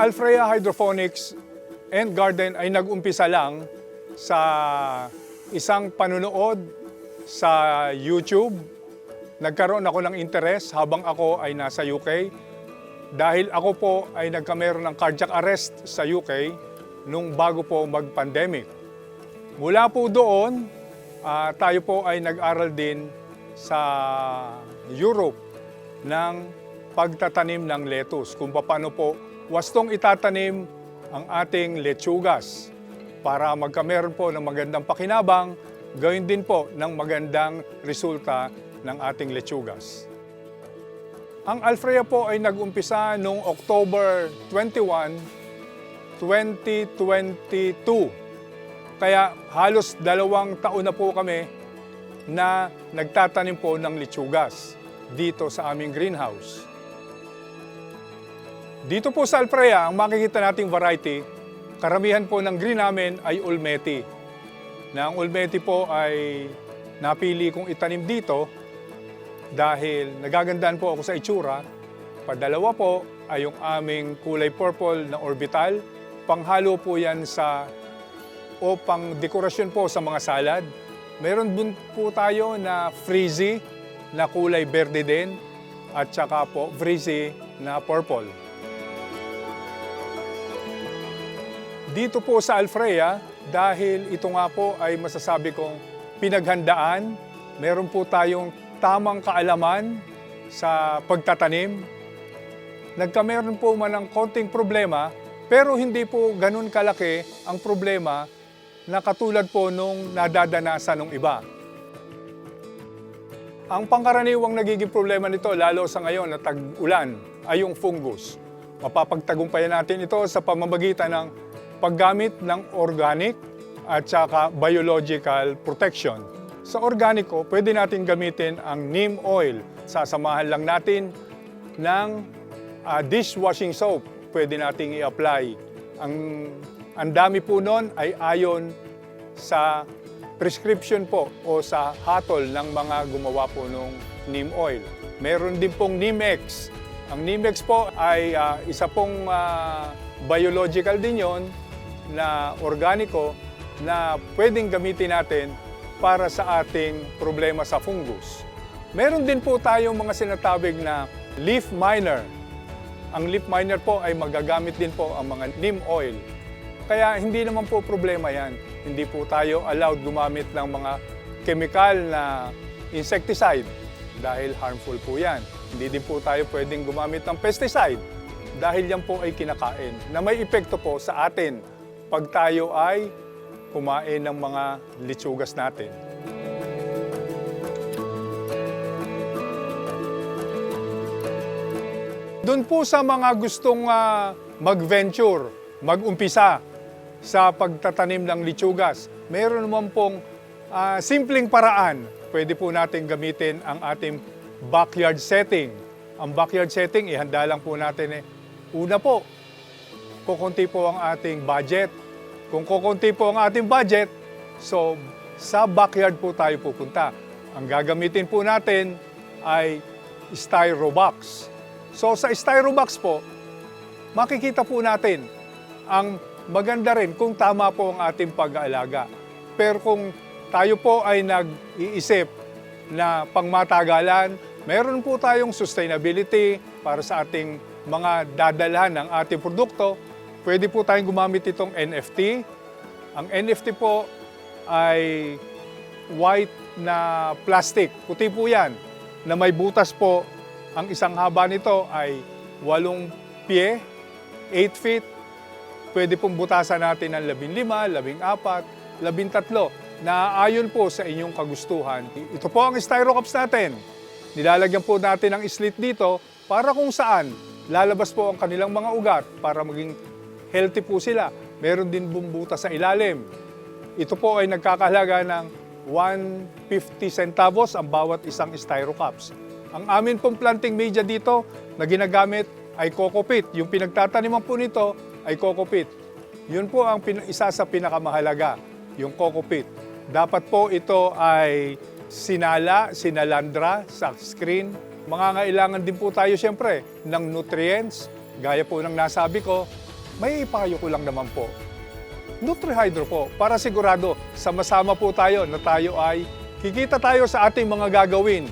Alfrea Hydroponics and Garden ay nag-umpisa lang sa isang panunood sa YouTube. Nagkaroon ako ng interes habang ako ay nasa UK dahil ako po ay nagkameron ng cardiac arrest sa UK nung bago po mag-pandemic. Mula po doon, ah, tayo po ay nag-aral din sa Europe ng pagtatanim ng lettuce. Kung paano po wastong itatanim ang ating lechugas para magkameron po ng magandang pakinabang, gayon din po ng magandang resulta ng ating lechugas. Ang Alfrea po ay nag-umpisa noong October 21, 2022. Kaya halos dalawang taon na po kami na nagtatanim po ng lechugas dito sa aming greenhouse. Dito po sa Alfrea, ang makikita nating variety, karamihan po ng green namin ay Ulmeti. Na ang Ulmeti po ay napili kong itanim dito dahil nagagandaan po ako sa itsura. Padalawa po ay yung aming kulay purple na orbital. Panghalo po yan sa o pang dekorasyon po sa mga salad. Meron din po tayo na frizzy na kulay berde din at saka po frizzy na purple. Dito po sa Alfrea, dahil ito nga po ay masasabi kong pinaghandaan, meron po tayong tamang kaalaman sa pagtatanim. Nagkameron po man ng konting problema, pero hindi po ganun kalaki ang problema na katulad po nung nadadanasan ng iba. Ang pangkaraniwang nagiging problema nito, lalo sa ngayon na tag-ulan, ay yung fungus. Mapapagtagumpayan natin ito sa pamamagitan ng paggamit ng organic at saka biological protection. Sa organico, pwede natin gamitin ang neem oil. Sasamahan lang natin ng ah, dishwashing soap. Pwede nating i-apply. Ang, ang dami po nun ay ayon sa prescription po o sa hatol ng mga gumawa po ng neem oil. Meron din pong Neemex. Ang Neemex po ay ah, isa pong ah, biological din yon na organiko na pwedeng gamitin natin para sa ating problema sa fungus. Meron din po tayong mga sinatabig na leaf miner. Ang leaf miner po ay magagamit din po ang mga neem oil. Kaya hindi naman po problema yan. Hindi po tayo allowed gumamit ng mga chemical na insecticide dahil harmful po yan. Hindi din po tayo pwedeng gumamit ng pesticide dahil yan po ay kinakain na may epekto po sa atin pag tayo ay kumain ng mga litsugas natin. Doon po sa mga gustong ah, mag-venture, mag-umpisa sa pagtatanim ng litsugas, meron naman pong ah, simpleng paraan. Pwede po natin gamitin ang ating backyard setting. Ang backyard setting, ihanda lang po natin eh. Una po, kukunti po ang ating budget. Kung kukunti po ang ating budget, so sa backyard po tayo pupunta. Ang gagamitin po natin ay styro box. So sa styro box po, makikita po natin ang maganda rin kung tama po ang ating pag-aalaga. Pero kung tayo po ay nag-iisip na pangmatagalan, meron po tayong sustainability para sa ating mga dadalhan ng ating produkto. Pwede po tayong gumamit itong NFT. Ang NFT po ay white na plastic. Puti po yan na may butas po. Ang isang haba nito ay 8 pie, 8 feet. Pwede pong butasan natin ng 15, 14, 13 na ayon po sa inyong kagustuhan. Ito po ang styro cups natin. Nilalagyan po natin ng slit dito para kung saan lalabas po ang kanilang mga ugat para maging healthy po sila. Meron din bumbuta sa ilalim. Ito po ay nagkakahalaga ng 150 centavos ang bawat isang styro cups. Ang amin pong planting media dito na ginagamit ay coco. Yung pinagtataniman po nito ay coco. Yun po ang isa sa pinakamahalaga, yung coco. Dapat po ito ay sinala, sinalandra sa screen. Mga ngailangan din po tayo siyempre ng nutrients, gaya po ng nasabi ko, may ipayo ko lang naman po. NutriHydro po, para sigurado sama-sama po tayo na tayo ay kikita tayo sa ating mga gagawin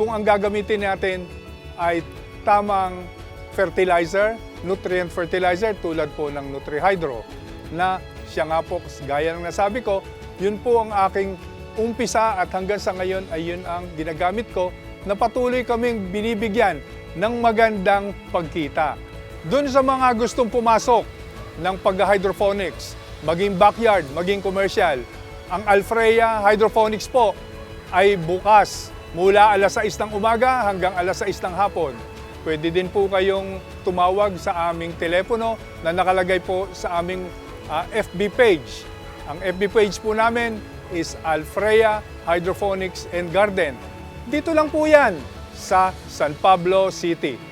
kung ang gagamitin natin ay tamang fertilizer, nutrient fertilizer tulad po ng NutriHydro na siya nga po, gaya ng nasabi ko, yun po ang aking umpisa at hanggang sa ngayon ay yun ang ginagamit ko na patuloy kaming binibigyan ng magandang pagkita. Doon sa mga gustong pumasok ng pag-hydroponics, maging backyard, maging commercial, ang Alfreya Hydroponics po ay bukas mula alas 6 ng umaga hanggang alas 6 ng hapon. Pwede din po kayong tumawag sa aming telepono na nakalagay po sa aming ah, FB page. Ang FB page po namin is Alfreya Hydroponics and Garden. Dito lang po yan sa San Pablo City.